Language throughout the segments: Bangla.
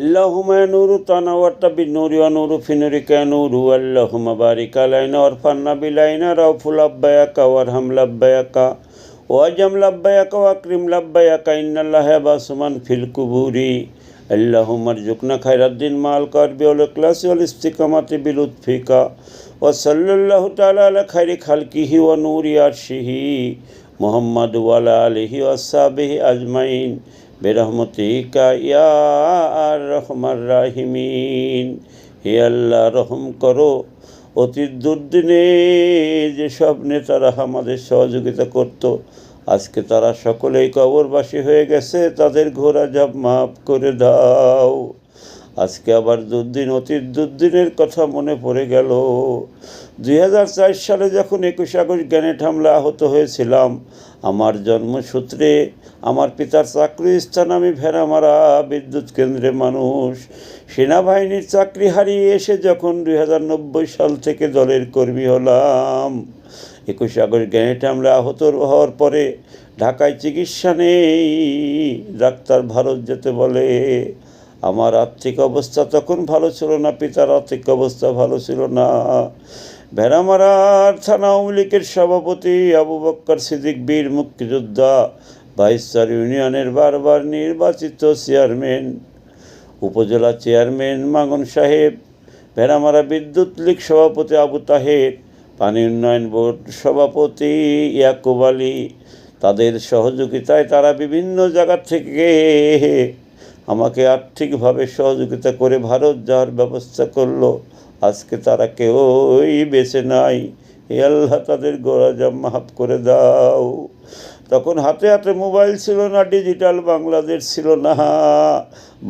اللهم يا نور تنورت بالنور ونور في نورك يا نور اللهم بارك علينا وارفعنا بلينا روف لبيك وارحم لبيك واجم لبيك واكرم لبيك ان الله يبعث من في القبور اللهم ارزقنا خير الدين مع القرب والاخلاص والاستقامة بلطفك وصلى الله تعالى على خير خلقه ونور عرشه মোহাম্মদ ওয়ালা আলহি আসাবিহি আজমাইন। বেরহমতি ইয়া আর রাহিমিন। হে আল্লাহ, রহম করো। অতি দুর্দিনে যেসব নেতারা আমাদের সহযোগিতা করত, আজকে তারা সকলেই কবরবাসী হয়ে গেছে, তাদের ঘোরা জব মাফ করে দাও। আজকে আবার দুর্দিন অতীত দুর্দিনের কথা মনে পড়ে গেল। দুই হাজার চার সালে যখন একুশে আগস্ট গ্যানেট হামলা আহত হয়েছিলাম, আমার জন্মসূত্রে আমার পিতার চাকরি স্থান আমি ভেড়ামারা বিদ্যুৎ কেন্দ্রে মানুষ। সেনাবাহিনীর চাকরি হারিয়ে এসে যখন দুই হাজার নব্বই সাল থেকে দলের কর্মী হলাম, একুশে আগস্ট গ্যানেট হামলা আহত হওয়ার পরে ঢাকায় চিকিৎসা নেই, ডাক্তার ভারত যেতে বলে। আমার আর্থিক অবস্থা তখন ভালো ছিল না, পিতার আর্থিক অবস্থা ভালো ছিল না। ভেড়ামারার থানা আওয়ামী লীগের সভাপতি আবু বক্কর সিদ্দিক, বীর মুক্তিযোদ্ধা, বাইশার ইউনিয়নের বারবার নির্বাচিত চেয়ারম্যান, উপজেলা চেয়ারম্যান মাগন সাহেব, ভেড়ামারা বিদ্যুৎ লীগ সভাপতি আবু তাহের, পানি উন্নয়ন বোর্ড সভাপতি ইয়াকুব আলী। তাদের সহযোগিতায় তারা বিভিন্ন জায়গা থেকে আমাকে আর্থিকভাবে সহযোগিতা করে ভারত যাওয়ার ব্যবস্থা করল। আজকে তারা কেউই বেঁচে নাই। হে আল্লাহ, তাদের গোড়াজা মাফ করে দাও। তখন হাতে হাতে মোবাইল ছিল না, ডিজিটাল বাংলাদেশ ছিল না।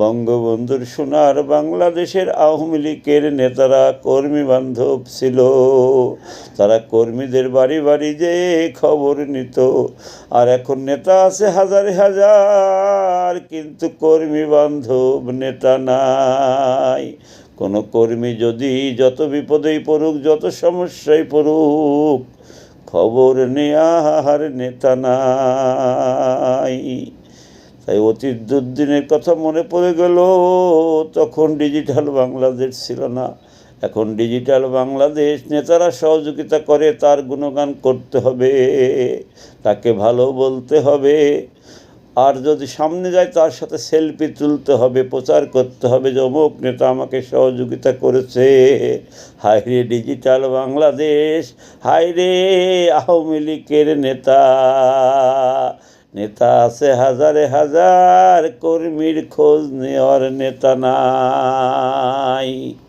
বঙ্গবন্ধুর সোনার বাংলাদেশের আওয়ামী লীগের নেতারা কর্মী বান্ধব ছিল। তারা কর্মীদের বাড়ি বাড়ি যে খবর নিত। আর এখন নেতা আছে হাজারে হাজার, কিন্তু কর্মী বান্ধব নেতা নাই। কোনো কর্মী যদি যত বিপদেই পড়ুক, যত সমস্যায় পড়ুক, খবর নেয়ার নেতা নাই। তাই অতীত দুর্দিনের কথা মনে পড়ে গেল, তখন ডিজিটাল বাংলাদেশ ছিল না। এখন ডিজিটাল বাংলাদেশ নেতারা সহযোগিতা করে, তার গুণগান করতে হবে, তাকে ভালো বলতে হবে। আর যদি সামনে যায়, তার সাথে সেলফি তুলতে হবে, প্রচার করতে হবে। যে অমুক নেতা আমাকে সহযোগিতা করেছে। হায় রে ডিজিটাল বাংলাদেশ হায় রে আওয়ামী লীগের নেতা। নেতা আছে হাজারে হাজার, কর্মীর খোঁজ নেওয়ার নেতা না